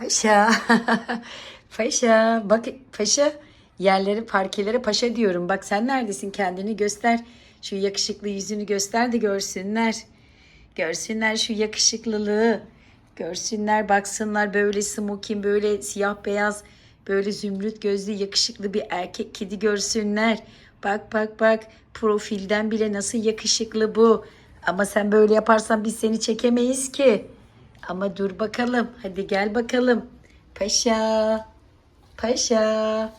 Paşa. paşa. Bak paşa. Yerleri parkelere paşa diyorum. Bak sen neredesin kendini göster. Şu yakışıklı yüzünü göster de görsünler. Görsünler şu yakışıklılığı. Görsünler baksınlar böyle smokin böyle siyah beyaz böyle zümrüt gözlü yakışıklı bir erkek kedi görsünler. Bak bak bak profilden bile nasıl yakışıklı bu. Ama sen böyle yaparsan biz seni çekemeyiz ki. Ama dur bakalım. Hadi gel bakalım. Paşa. Paşa.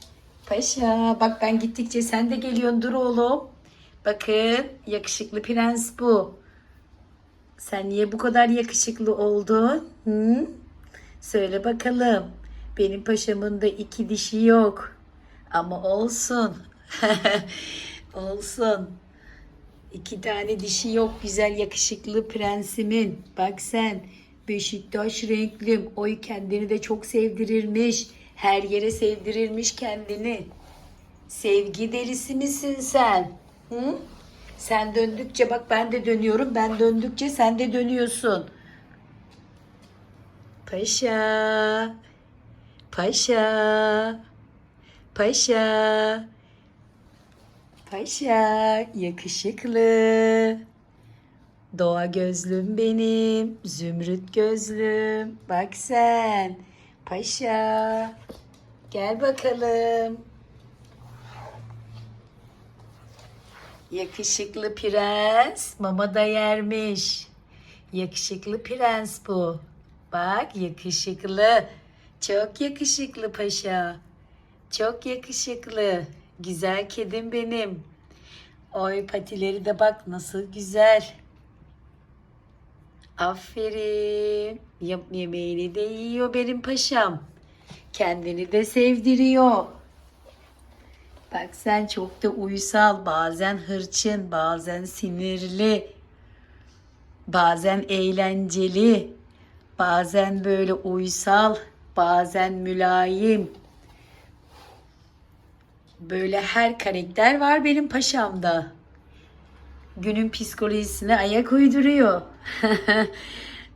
Paşa. Bak ben gittikçe sen de geliyorsun. Dur oğlum. Bakın yakışıklı prens bu. Sen niye bu kadar yakışıklı oldun? Hı? Söyle bakalım. Benim paşamın da iki dişi yok. Ama olsun. olsun. İki tane dişi yok güzel yakışıklı prensimin. Bak sen Beşiktaş renklim. Oy kendini de çok sevdirirmiş. Her yere sevdirirmiş kendini. Sevgi delisi misin sen? Hı? Sen döndükçe bak ben de dönüyorum. Ben döndükçe sen de dönüyorsun. Paşa. Paşa. Paşa. Paşa. Yakışıklı. Doğa gözlüm benim. Zümrüt gözlüm. Bak sen. Paşa. Gel bakalım. Yakışıklı prens mama da yermiş. Yakışıklı prens bu. Bak yakışıklı. Çok yakışıklı paşa. Çok yakışıklı. Güzel kedim benim. Oy patileri de bak nasıl güzel. Aferin. Yap yemeğini de yiyor benim paşam. Kendini de sevdiriyor. Bak sen çok da uysal, bazen hırçın, bazen sinirli, bazen eğlenceli, bazen böyle uysal, bazen mülayim. Böyle her karakter var benim paşamda. Günün psikolojisine ayak uyduruyor.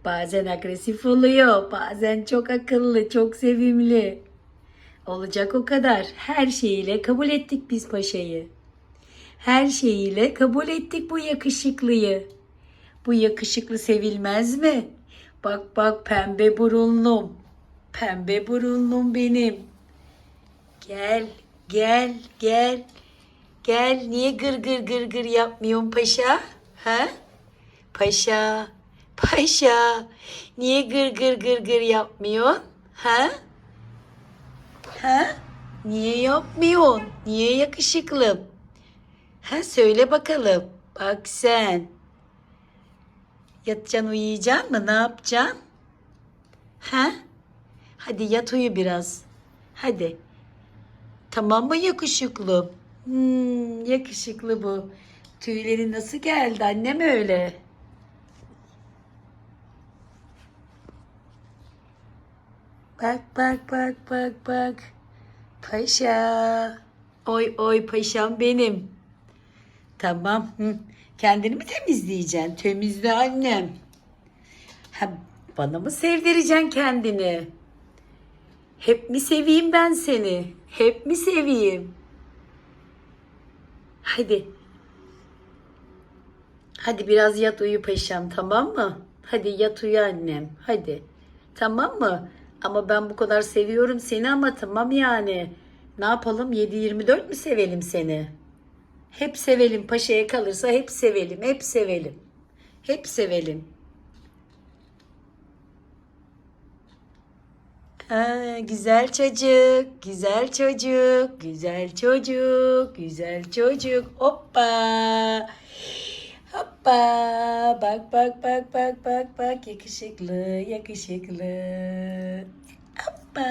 bazen agresif oluyor, bazen çok akıllı, çok sevimli. Olacak o kadar. Her şeyiyle kabul ettik biz paşayı. Her şeyiyle kabul ettik bu yakışıklıyı. Bu yakışıklı sevilmez mi? Bak bak pembe burunlum. Pembe burunlum benim. Gel, gel, gel. Gel. Niye gır gır gır gır yapmıyorsun paşa? Ha? Paşa, paşa. Niye gır gır gır gır yapmıyorsun? Ha? Ha? Niye yapmıyorsun? Niye yakışıklım? Ha söyle bakalım. Bak sen. Yatacaksın uyuyacaksın mı? Ne yapacaksın? Ha? Hadi yat uyu biraz. Hadi. Tamam mı yakışıklım? Hmm, yakışıklı bu. Tüyleri nasıl geldi annem öyle? Bak bak bak bak bak. Paşa. Oy oy paşam benim. Tamam. Kendini mi temizleyeceksin? Temizle annem. Ha, bana mı sevdireceksin kendini? Hep mi seveyim ben seni? Hep mi seveyim? Hadi. Hadi biraz yat uyu paşam tamam mı? Hadi yat uyu annem. Hadi. Tamam mı? Ama ben bu kadar seviyorum seni ama tamam yani. Ne yapalım 7-24 mi sevelim seni? Hep sevelim paşaya kalırsa hep sevelim. Hep sevelim. Hep sevelim. Ha, güzel çocuk, güzel çocuk, güzel çocuk, güzel çocuk. Hoppa. Hoppa. Bak bak bak bak bak bak yakışıklı, yakışıklı. Hoppa.